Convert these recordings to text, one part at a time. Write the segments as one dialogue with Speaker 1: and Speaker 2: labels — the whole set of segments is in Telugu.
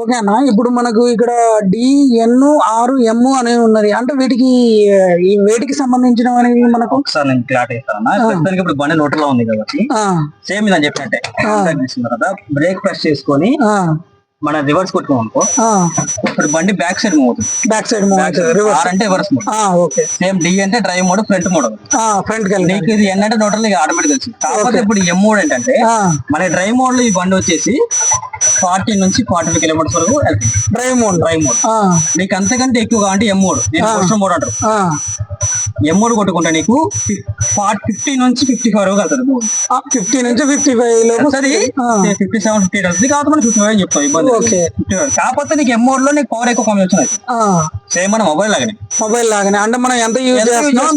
Speaker 1: ఓకే అన్న ఇప్పుడు మనకు ఇక్కడ డి ఎన్ ఆరు ఎమ్ అనేవి ఉన్నది. అంటే వీటికి ఈ వేటికి సంబంధించిన మనకు?
Speaker 2: ఒకసారి నేను క్లాట్. ప్రస్తుతానికి ఇప్పుడు బండి నోట్లో ఉంది కాబట్టి సేమ్ ఇది అని చెప్పినట్టే తర్వాత బ్రేక్ ప్రెస్ చేసుకొని మన రివర్స్ కొట్టుకోం అనుకో. ఇప్పుడు బండి బ్యాక్ సైడ్ మూవ్ అవుతుంది.
Speaker 1: బ్యాక్ సైడ్ మూవ్ రివర్స్
Speaker 2: అంటే reverse mode
Speaker 1: okay.
Speaker 2: Same D అంటే drive mode front mode
Speaker 1: front
Speaker 2: నీకు ఇది ఎన్ అంటే నోటల్ ఆటోమేటిక్ కాకపోతే. ఇప్పుడు ఎం మోడ్ ఏంటంటే మన డ్రైవ్ మోడ్లో ఈ బండి వచ్చేసి ఫార్టీ నుంచి ఫార్టీ ఫైవ్ కిలోమీటర్స్ వరకు
Speaker 1: డ్రైవ్ మోడ్.
Speaker 2: Drive mode. నీకు అంతకంటే ఎక్కువ అంటే ఎం మోడ్. క్వశ్చన్ మోడ్ అంటారు. ఎం మోడ్ కొట్టుకుంటే నీకు ఫిఫ్టీ నుంచి ఫిఫ్టీ ఫైవ్ వరకు వెళ్తుంది
Speaker 1: ఫిఫ్టీ నుంచి ఫిఫ్టీ ఫైవ్
Speaker 2: సరే ఫిఫ్టీ సెవెన్ ఫిఫ్టీ కాకపోతే ఫిఫ్టీ ఫైవ్ చెప్తాం ఇబ్బంది
Speaker 1: ఓకే.
Speaker 2: 55. కాకపోతే నీకు ఎం మోడ్లో నీకు పవర్ ఎక్కువ కమ్మి వచ్చింది
Speaker 1: ఆ,
Speaker 2: సేమ్ మన మొబైల్ లాగానే.
Speaker 1: మొబైల్ లాగానే. అంటే మనం ఎంత యూజ్ చేస్తున్నాం.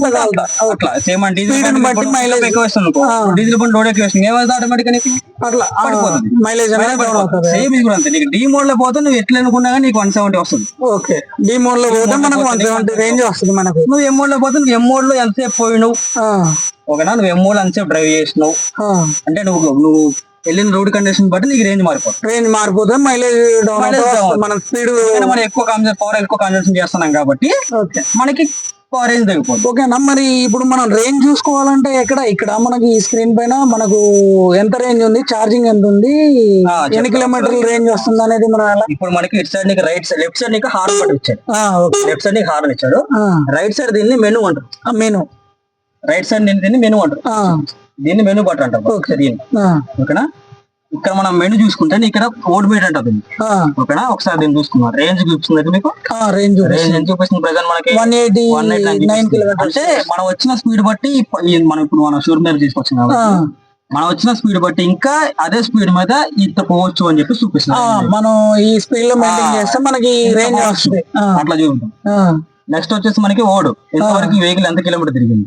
Speaker 2: అట్లా. సేమ్ అంటే
Speaker 1: బట్టి mileage.
Speaker 2: ఎక్కువ వస్తుంది. డీజిల్ బండి లోడ్ ఎక్కువ వస్తుంది ఏమైతే ఆటోమేటిక్ నీకు?
Speaker 1: అట్లా.
Speaker 2: పడిపోతుంది.
Speaker 1: మైలేజ్ అనేది
Speaker 2: సేమ్ ఇది కూడా అంతే. నీకు డీ మోడ్లో పోతే నువ్వు ఎట్లా అనుకున్నా కానీ నీకు వన్ సెవెంటీ వస్తుంది.
Speaker 1: ఓకే. డి మోడ్లో పోతే మనకు వన్ సెవెంటీ రేంజ్ వస్తుంది మనకు.
Speaker 2: నువ్వు ఎం మోడ్లో పోతే నువ్వు ఎం మోడ్లో ఎంతసేపు పోయినావు? ఓకేనా? నువ్వు ఎం మోడ్ ఎంతసేపు డ్రైవ్ చేసినావు. అంటే నువ్వు నువ్వు వెళ్ళిన రోడ్ కండిషన్ బట్టి నీకు రేంజ్ మారిపోతుంది.
Speaker 1: రేంజ్ మారిపోతే మైలేజ్ మన స్పీడ్
Speaker 2: మనం ఎక్కువ పవర్ ఎక్కువ కాన్సెప్ట్ చేస్తున్నాం కాబట్టి మనకి రేంజ్ తగ్గిపోతుంది.
Speaker 1: ఓకేనా మరి ఇప్పుడు మనం రేంజ్ చూసుకోవాలంటే ఎక్కడ? ఇక్కడ మనకి ఈ స్క్రీన్ పైన మనకు ఎంత రేంజ్ ఉంది? ఛార్జింగ్ ఎంత ఉంది? ఎన్ని. కిలోమీటర్ల రేంజ్ వస్తుంది అనేది మనం
Speaker 2: ఇప్పుడు మనకి ఇటు సైడ్ నీకు రైట్ సైడ్ లెఫ్ట్ సైడ్ నీకు హార్న్ బట్టి ఇచ్చాడు. లెఫ్ట్ సైడ్ నీకు హార్న్ ఇచ్చాడు. రైట్ సైడ్ దీన్ని మెనూ అంటారు.
Speaker 1: మెను
Speaker 2: రైట్ సైడ్ దీన్ని మెనూ అంటారు. దీన్ని మెనూ బట్ అంటారు. దీన్ని. ఓకేనా? ఇక్కడ మనం మెనూ చూసుకుంటే ఇక్కడ కోడ్ మీట్ అంటుంది.
Speaker 1: ఆ,
Speaker 2: ఓకేనా? ఒకసారి దీన్ని చూసుకున్నాం రేంజ్ చూపిస్తుంది మీకు
Speaker 1: రేంజ్
Speaker 2: రేంజ్ ఎంత చూపిస్తుంది? ప్రజెంట్ మనకి
Speaker 1: వన్ ఎయిటీ
Speaker 2: 189
Speaker 1: నైన్
Speaker 2: చూపిస్తుంది.
Speaker 1: కిలోమీటర్స్
Speaker 2: అంటే మనం వచ్చిన స్పీడ్ బట్టి మనం ఇప్పుడు మన షోరూమ్ దగ్గర తీసుకొచ్చాం కాబట్టి మనం వచ్చిన స్పీడ్ బట్టి ఇంకా అదే స్పీడ్ మీద ఇంత పోవచ్చు అని చెప్పి చూపిస్తుంది
Speaker 1: మనం ఈ స్పీడ్లో మెయింటైన్ చేస్తే మనకి రేంజ్. వస్తుంది.
Speaker 2: అట్లా
Speaker 1: ఆ,
Speaker 2: నెక్స్ట్ వచ్చేసి మనకి ఓడు ఎంతవరకు వెహికల్ ఎంత కిలోమీటర్ తిరిగింది.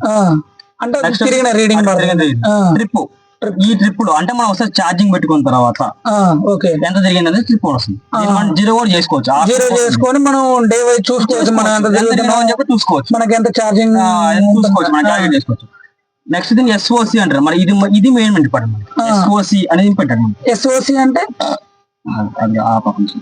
Speaker 1: అంటే తిరిగిన రీడింగ్
Speaker 2: ట్రిప్ ఈ ట్రిప్లో అంటే మనం ఒకసారి ఛార్జింగ్ పెట్టుకున్న తర్వాత
Speaker 1: ఓకే.
Speaker 2: ఎంత అనేది ట్రిప్ వస్తుంది. మనం జీరో కూడా చేసుకోవచ్చు.
Speaker 1: జీరో చేసుకొని మనం డే వైజ్ చూసుకోవచ్చు మనం ఎంత తిరుగుతున్నాం
Speaker 2: అని. చెప్పి చూసుకోవచ్చు.
Speaker 1: మనకి ఎంత ఛార్జింగ్
Speaker 2: చూసుకోవచ్చు. మనం క్యాలిక్యులేట్ చేసుకోవచ్చు. నెక్స్ట్ దీన్ని ఎస్ఓసి అంటారు. మరి ఇది ఇది మెయిన్ ఇంపార్టెంట్. ఎస్ఓసి అనేది ఇంపార్టెంట్
Speaker 1: ఎస్ఓసి అంటే?
Speaker 2: అది ఆ పక్క నుంచి